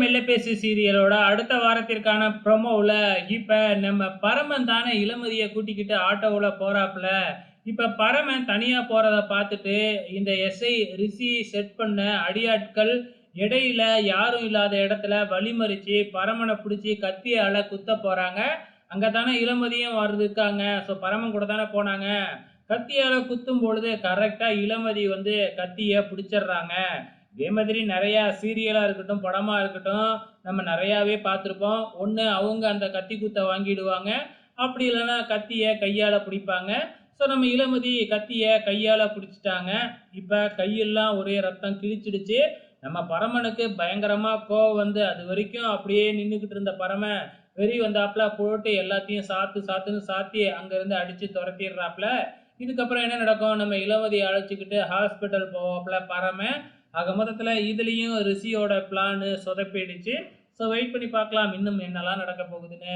மெல்லப்பேசி சீரியலோட அடுத்த வாரத்திற்கான ப்ரொமோவில் இப்போ நம்ம பரமன் தானே இளமதியை கூட்டிக்கிட்டு ஆட்டோவில் போகிறாப்புல இப்போ பரமன் தனியாக போகிறத பார்த்துட்டு இந்த எஸ்ஐ ரிஷி செட் பண்ண அடியாட்கள் இடையில யாரும் இல்லாத இடத்துல வழிமறிச்சு பரமனை பிடிச்சி கத்தியால் குத்த போகிறாங்க அங்கே தானே இளமதியும் வருதுக்காங்க இருக்காங்க. ஸோ பரமன் கூட தானே போனாங்க. கத்தியால் குத்தும் பொழுது கரெக்டாக இளமதி வந்து கத்தியை பிடிச்சிடுறாங்க. இதே மாதிரி நிறையா சீரியலாக இருக்கட்டும் படமாக இருக்கட்டும் நம்ம நிறையாவே பார்த்துருப்போம். ஒன்று அவங்க அந்த கத்தி குத்தை வாங்கிடுவாங்க. அப்படி இல்லைன்னா கத்தியை கையால் பிடிப்பாங்க. ஸோ நம்ம இளமதி கத்தியை கையால் பிடிச்சிட்டாங்க. இப்போ கையெல்லாம் ஒரே ரத்தம் கிழிச்சிடுச்சு. நம்ம பரமனுக்கு பயங்கரமாக கோவம் வந்து அது வரைக்கும் அப்படியே நின்றுக்கிட்டு இருந்த பரமன் வெறி வந்தாப்புல போட்டு எல்லாத்தையும் சாத்து சாத்துன்னு சாத்தி அங்கேருந்து அடித்து துரத்திடுறாப்புல. இதுக்கப்புறம் என்ன நடக்கும்? நம்ம இளமதியை அழைச்சிக்கிட்டு ஹாஸ்பிட்டல் போவாப்புல பரம. ஆக மொத்தத்தில் இதுலேயும் ரிஷியோட பிளானு சொதப்பிடுச்சு. ஸோ வெயிட் பண்ணி பார்க்கலாம். இன்னும் என்னெல்லாம் நடக்க போகுதுன்னு.